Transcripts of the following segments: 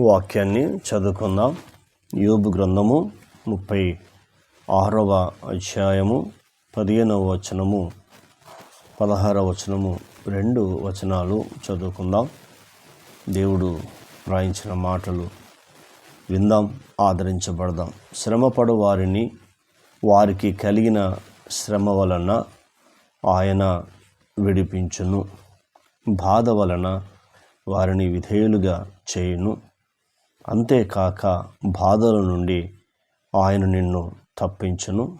వాక్యాన్ని చదువుకుందాం. యోబు గ్రంథము ముప్పై ఆరవ అధ్యాయము పదిహేనవ వచనము పదహారవ వచనము రెండు వచనాలు చదువుకుందాం. దేవుడు రాయించిన మాటలు విందాం ఆదరించబడదాం. శ్రమపడు వారిని వారికి కలిగిన శ్రమ వలన ఆయన విడిపించును. బాధ వలన వారిని విధేయులుగా చేయును. అంతేకాక బాధల నుండి ఆయన నిన్ను తప్పించును.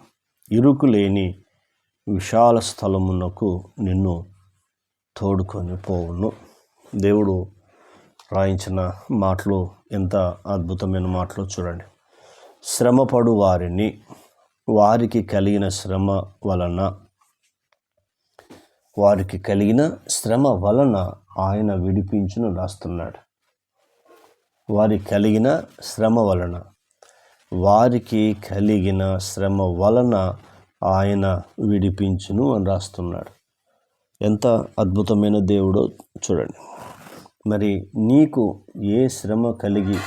ఇరుకు లేని విశాల స్థలమునకు నిన్ను తోడుకొని పోవును. దేవుడు రాయించిన మాటలు ఎంత అద్భుతమైన మాటలు చూడండి. శ్రమపడు వారిని వారికి కలిగిన శ్రమ వలన వారికి కలిగిన శ్రమ వలన ఆయన విడిపించును రాస్తున్నాడు. వారి కలిగిన శ్రమ వలన. వారికి కలిగిన శ్రమ వలన ఆయన విడిపించును అని రాస్తున్నాడు. ఎంత అద్భుతమైన దేవుడో చూడండి. మరి నీకు ఏ శ్రమ కలిగి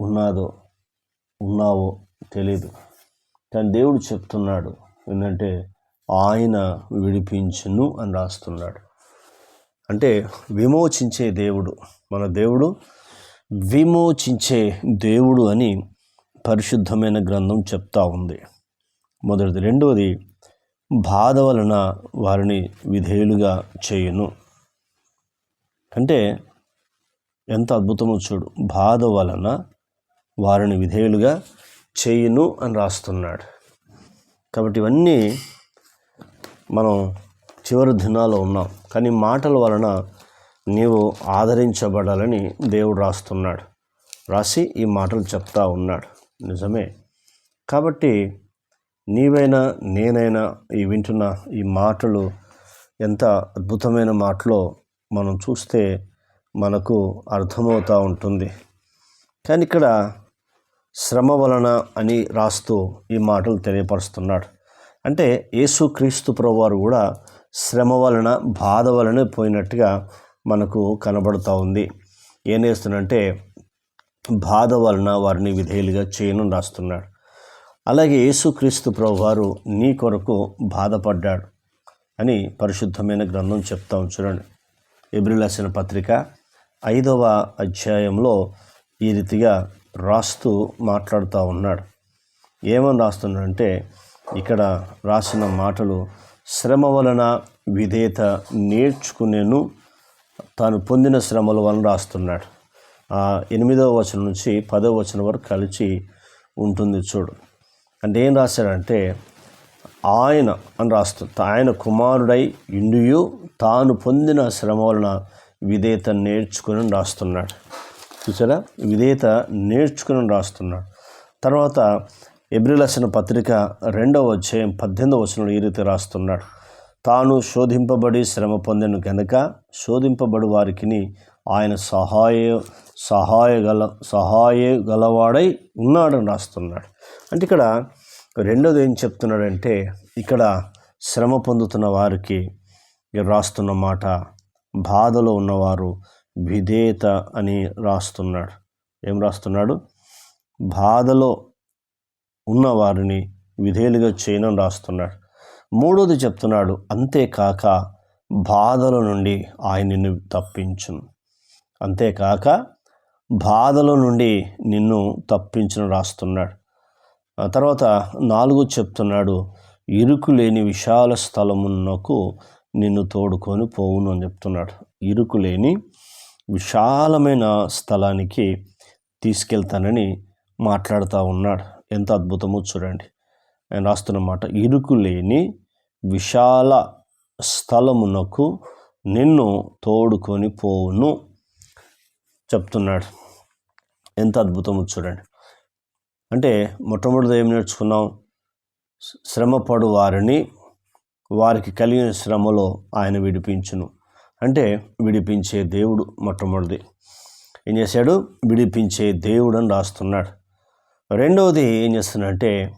ఉన్నాదో ఉన్నావో తెలీదు. కానీ దేవుడు చెప్తున్నాడు ఏంటంటే ఆయన విడిపించును అని రాస్తున్నాడు. అంటే విమోచించే దేవుడు మన దేవుడు విమోచించే దేవుడు అని పరిశుద్ధమైన గ్రంథం చెప్తా ఉంది. మొదటిది. రెండవది బాధ వలన వారిని విధేయులుగా చేయును. అంటే ఎంత అద్భుతమో చూడు. బాధ వలన వారిని విధేయులుగా చేయును అని రాస్తున్నాడు. కాబట్టి ఇవన్నీ మనం చివరి దినాల్లో ఉన్నాం. కానీ మాటల వలన నీవు ఆదరించబడాలని దేవుడు రాస్తున్నాడు. రాసి ఈ మాటలు చెప్తా ఉన్నాడు. నిజమే. కాబట్టి నీవైనా నేనైనా ఈ వింటున్న ఈ మాటలు ఎంత అద్భుతమైన మాటలో మనం చూస్తే మనకు అర్థమవుతూ ఉంటుంది. కానీ ఇక్కడ శ్రమ వలన అని రాస్తూ ఈ మాటలు తెలియపరుస్తున్నాడు. అంటే యేసుక్రీస్తు ప్రభువారు కూడా శ్రమ వలన బాధ వలన పోయినట్టుగా మనకు కనబడుతూ ఉంది. ఏం చేస్తున్నంటే బాధ వలన వారిని విధేయులుగా చేయను రాస్తున్నాడు. అలాగే యేసుక్రీస్తు ప్రభువారు నీ కొరకు బాధపడ్డాడు అని పరిశుద్ధమైన గ్రంథం చెప్తాం చూడండి. ఎబ్రిలాసిన పత్రిక ఐదవ అధ్యాయంలో ఈ రీతిగా రాస్తూ మాట్లాడుతూ ఉన్నాడు. ఏమని రాస్తున్నాడంటే ఇక్కడ రాసిన మాటలు శ్రమ వలన విధేయత నేర్చుకునేను తాను పొందిన శ్రమల వలన రాస్తున్నాడు. ఎనిమిదవ వచనం నుంచి పదవ వచనం వరకు కలిసి ఉంటుంది చూడు. అంటే ఏం రాశాడంటే ఆయన అని రాస్తుంది ఆయన కుమారుడై ఇండియు తాను పొందిన శ్రమ వలన విధేయత నేర్చుకుని రాస్తున్నాడు. చూసారా? విధేయత నేర్చుకుని రాస్తున్నాడు. తర్వాత ఎబ్రిలసిన పత్రిక రెండవ అధ్యాయం పద్దెనిమిదవ వచనంలో ఈ రీతి రాస్తున్నాడు. తాను శోధింపబడి శ్రమ పొందను కనుక శోధింపబడి వారికి ఆయన సహాయ సహాయగల సహాయ గలవాడై ఉన్నాడని రాస్తున్నాడు. అంటే ఇక్కడ రెండోది ఏం చెప్తున్నాడంటే ఇక్కడ శ్రమ పొందుతున్న వారికి రాస్తున్న మాట బాధలో ఉన్నవారు విధేయత అని రాస్తున్నాడు. ఏం రాస్తున్నాడు? బాధలో ఉన్నవారిని విధేయులుగా చేయనని రాస్తున్నాడు. మూడోది చెప్తున్నాడు అంతేకాక బాధల నుండి ఆయన నిన్ను తప్పించును. అంతేకాక బాధల నుండి నిన్ను తప్పించును రాస్తున్నాడు. ఆ తర్వాత నాలుగు చెప్తున్నాడు ఇరుకు లేని విశాల స్థలమునకు నిన్ను తోడుకొని పోవును అని చెప్తున్నాడు. ఇరుకు లేని విశాలమైన స్థలానికి తీసుకెళ్తానని మాట్లాడుతూ ఉన్నాడు. ఎంత అద్భుతమో చూడండి. ఆయన రాస్తున్నమాట ఇరుకు లేని విశాల స్థలమునకు నిన్ను తోడుకొని పోవును చెప్తున్నాడు. ఎంత అద్భుతము చూడండి. అంటే మొట్టమొదటి ఏం నేర్చుకున్నాం? శ్రమపడు వారిని వారికి కలిగిన శ్రమలో ఆయన విడిపించును. అంటే విడిపించే దేవుడు మొట్టమొదటిది. ఏం చేశాడు? విడిపించే దేవుడు అని రాస్తున్నాడు. రెండవది ఏం చేస్తున్నాడంటే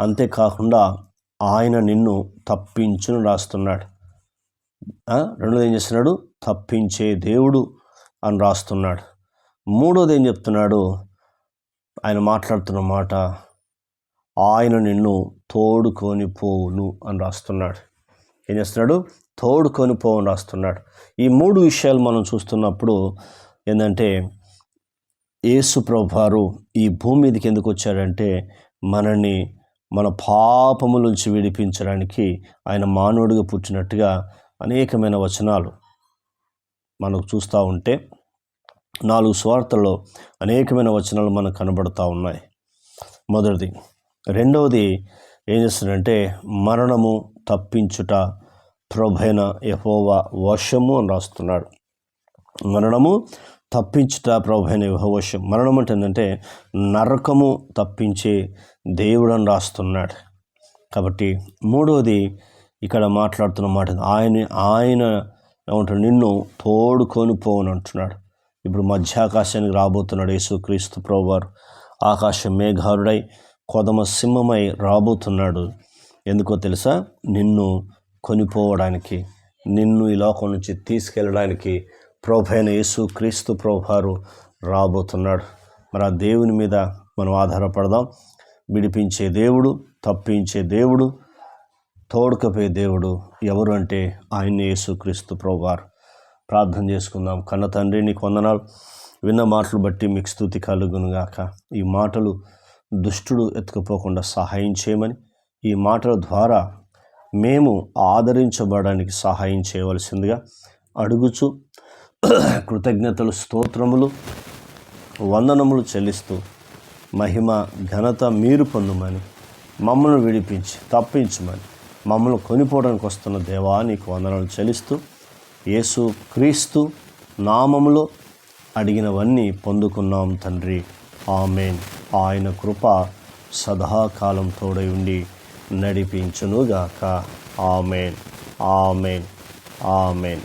అంతేకాకుండా ఆయన నిన్ను తప్పించును రాస్తున్నాడు. రెండోది ఏం చేస్తున్నాడు? తప్పించే దేవుడు అని రాస్తున్నాడు. మూడోది ఏం చెప్తున్నాడు? ఆయన మాట్లాడుతున్న మాట ఆయన నిన్ను తోడుకొని పోవును అని రాస్తున్నాడు. ఏం చేస్తున్నాడు? తోడుకొని పోవని రాస్తున్నాడు. ఈ మూడు విషయాలు మనం చూస్తున్నప్పుడు ఏంటంటే యేసు ప్రభువారు ఈ భూమి మీదకి ఎందుకు వచ్చాడంటే మనల్ని మన పాపముల నుంచి విడిపించడానికి ఆయన మానవుడిగా పుట్టినట్టుగా అనేకమైన వచనాలు మనకు చూస్తూ ఉంటే నాలుగు స్వార్థల్లో అనేకమైన వచనాలు మనకు కనబడుతూ ఉన్నాయి. మొదటిది రెండవది ఏం చేస్తుందంటే మరణము తప్పించుట ప్రభైన ఎహోవా వశము అని రాస్తున్నాడు. మరణము తప్పించుట ప్రభైన యహోవశం మరణం అంటే ఏంటంటే నరకము తప్పించే దేవుడని రాస్తున్నాడు. కాబట్టి మూడవది ఇక్కడ మాట్లాడుతున్న మాట ఆయన ఆయన ఏమంటాడు నిన్ను తోడుకొని పోవని అంటున్నాడు. ఇప్పుడు మధ్యాకాశానికి రాబోతున్నాడు యేసుక్రీస్తు ప్రభువారు. ఆకాశం మేఘారుడై కొదమ సింహమై రాబోతున్నాడు. ఎందుకో తెలుసా? నిన్ను కొనిపోవడానికి నిన్ను ఈ లోకం నుంచి తీసుకెళ్ళడానికి ప్రభైన యేసు క్రీస్తు ప్రభువారు రాబోతున్నాడు. మరి ఆ దేవుని మీద మనం ఆధారపడదాం. విడిపించే దేవుడు తప్పించే దేవుడు తోడుకపోయే దేవుడు ఎవరు అంటే ఆయన యేసుక్రీస్తు ప్రభువారు. ప్రార్థన చేసుకుందాం. కన్న తండ్రి నీకు వందనాలు. విన్న మాటలు బట్టి మీకు స్థుతి కలుగునుగాక ఈ మాటలు దుష్టుడు ఎత్తుకుపోకుండా సహాయం చేయమని ఈ మాటల ద్వారా మేము ఆదరించబడడానికి సహాయం చేయవలసిందిగా అడుగుచు కృతజ్ఞతలు స్తోత్రములు వందనములు చెల్లిస్తూ మహిమ ఘనత మీరు పొందుమని మమ్మల్ని విడిపించి తప్పించమని మమ్మల్ని కొనిపోవడానికి వస్తున్న దేవా నీకు వందనాలు చెల్లిస్తూ యేసు క్రీస్తు నామములో అడిగినవన్నీ పొందుకున్నాం తండ్రి. ఆమెన్. ఆయన కృప సదాకాలం తోడై ఉండి నడిపించునుగాక. ఆమెన్. ఆమెన్. ఆమెన్.